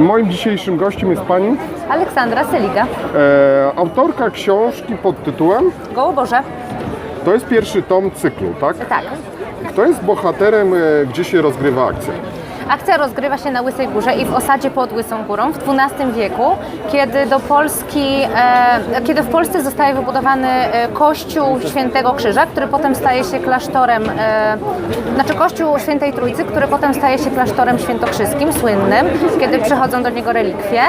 Moim dzisiejszym gościem jest pani, Aleksandra Seliga. e, autorka książki pod tytułem Gołoborze. To jest pierwszy tom cyklu, tak? Tak. Kto jest bohaterem, e, gdzie się rozgrywa akcja? Akcja rozgrywa się na Łysej Górze i w osadzie pod Łysą Górą w XII wieku, kiedy do Polski, e, kiedy w Polsce zostaje wybudowany e, kościół Świętego Krzyża, który potem staje się klasztorem, e, znaczy kościół Świętej Trójcy, który potem staje się klasztorem świętokrzyskim, słynnym, kiedy przychodzą do niego relikwie.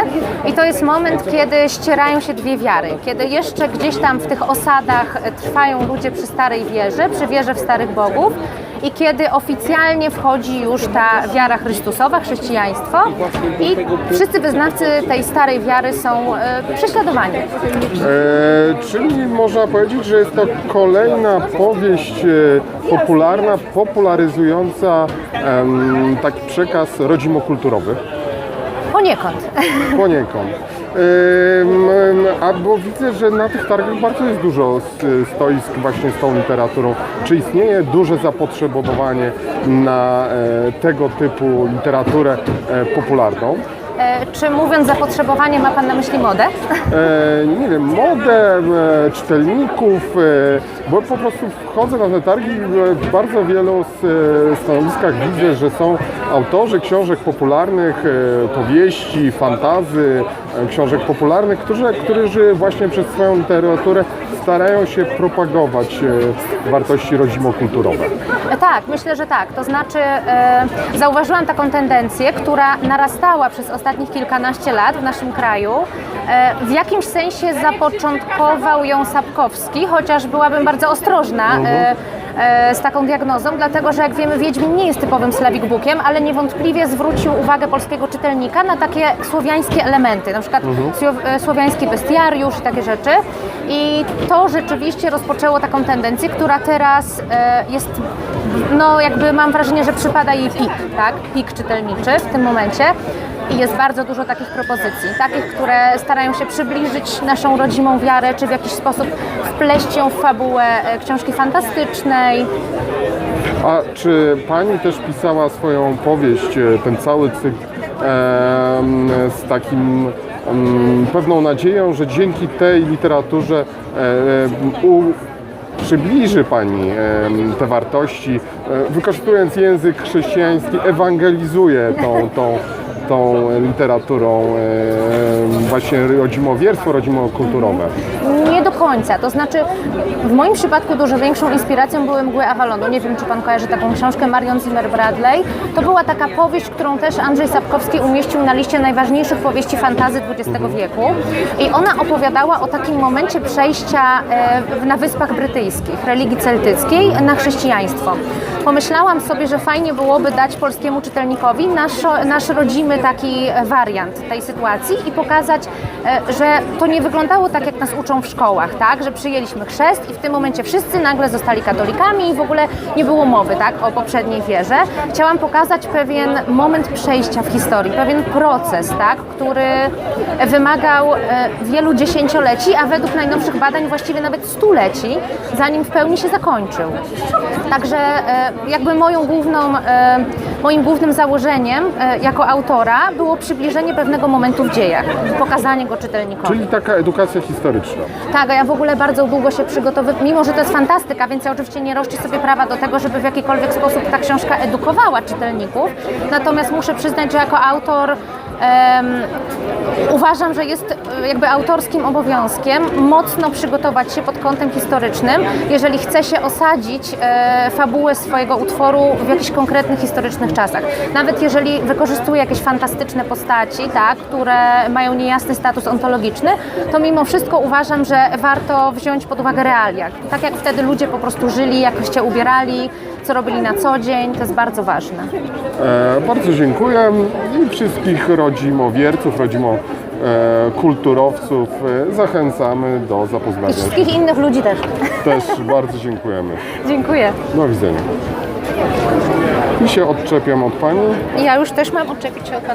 I to jest moment, kiedy ścierają się dwie wiary, kiedy jeszcze gdzieś tam w tych osadach trwają ludzie przy starej wierze, przy wierze w starych bogów i kiedy oficjalnie wchodzi już ta wiara chrystusowa, chrześcijaństwo i wszyscy wyznawcy tej starej wiary są e, prześladowani. E, czyli można powiedzieć, że jest to kolejna powieść e, popularna, popularyzująca taki przekaz rodzimokulturowy. Poniekąd. Poniekąd. A bo widzę, że na tych targach bardzo jest dużo stoisk właśnie z tą literaturą. Czy istnieje duże zapotrzebowanie na e, tego typu literaturę e, popularną? Czy mówiąc zapotrzebowanie, ma Pan na myśli modę? E, nie wiem, modę, e, czytelników, e, bo po prostu wchodzę na te targi e, w bardzo wielu stanowiskach widzę, że są autorzy książek popularnych, powieści, fantazy, książek popularnych, którzy, którzy właśnie przez swoją literaturę starają się propagować wartości rodzimokulturowe. Tak, myślę, że tak. To znaczy, zauważyłam taką tendencję, która narastała przez ostatnich kilkanaście lat w naszym kraju. E, w jakimś sensie zapoczątkował ją Sapkowski, chociaż byłabym bardzo ostrożna. E, e, z taką diagnozą, dlatego że jak wiemy Wiedźmin nie jest typowym Slavic Bookiem, ale niewątpliwie zwrócił uwagę polskiego czytelnika na takie słowiańskie elementy, na przykład e, słowiański bestiariusz i takie rzeczy. I to rzeczywiście rozpoczęło taką tendencję, która teraz jest, no jakby mam wrażenie, że przypada jej pik, tak? Pik czytelniczy w tym momencie. I jest bardzo dużo takich propozycji, takich, które starają się przybliżyć naszą rodzimą wiarę, czy w jakiś sposób wpleść ją w fabułę e, książki fantastycznej. A czy pani też pisała swoją powieść, e, ten cały cykl z takim pewną nadzieją, że dzięki tej literaturze e, u, przybliży pani te wartości, wykorzystując język chrześcijański, ewangelizuje tą, tą, tą literaturą em, właśnie rodzimowierstwo, rodzimokulturowe. Nie do końca, to znaczy w moim przypadku dużo większą inspiracją były Mgły Avalonu. Nie wiem, czy Pan kojarzy taką książkę Marion Zimmer Bradley. To była taka powieść, którą też Andrzej Sapkowski umieścił na liście najważniejszych powieści fantazy XX wieku. I ona opowiadała o takim momencie przejścia e, na Wyspach Brytyjskich, religii celtyckiej, na chrześcijaństwo. Pomyślałam sobie, że fajnie byłoby dać polskiemu czytelnikowi nasz, nasz rodzimy taki wariant tej sytuacji i pokazać, e, że to nie wyglądało tak, jak nas uczą w szkołach, tak? Że przyjęliśmy chrzest i w tym momencie wszyscy nagle zostali katolikami i w ogóle nie było mowy, tak? O poprzedniej wierze. Chciałam pokazać pewien moment przejścia w historii, pewien proces, tak? Który wymagał e, wielu dziesięcioleci, a według najnowszych badań właściwie nawet stuleci, zanim w pełni się zakończył. Także e, jakby moją główną, e, moim głównym założeniem e, jako autora było przybliżenie pewnego momentu w dziejach, pokazanie go czytelnikowi. Czyli taka edukacja historyczna. Tak, a ja w ogóle bardzo długo się przygotowywałam, mimo że to jest fantastyka, więc ja oczywiście nie roszczę sobie prawa do tego, żeby w jakikolwiek sposób ta książka edukowała czytelników. Natomiast muszę przyznać, że jako autor uważam, że jest e, jakby autorskim obowiązkiem mocno przygotować się pod kątem historycznym, jeżeli chce się osadzić e, fabułę swojego utworu w jakichś konkretnych historycznych czasach. Nawet jeżeli wykorzystuje jakieś fantastyczne postaci, tak, które mają niejasny status ontologiczny, to mimo wszystko uważam, że warto wziąć pod uwagę realia. Tak jak wtedy ludzie po prostu żyli, jak się ubierali, co robili na co dzień, to jest bardzo ważne. E, bardzo dziękuję i wszystkich rodzimowierców, rodzimokulturowców e, zachęcamy do I zapoznania się. wszystkich innych ludzi też. Też bardzo dziękujemy. Dziękuję. Do widzenia. I się odczepiam od Pani. Ja już też mam odczepić się od pana.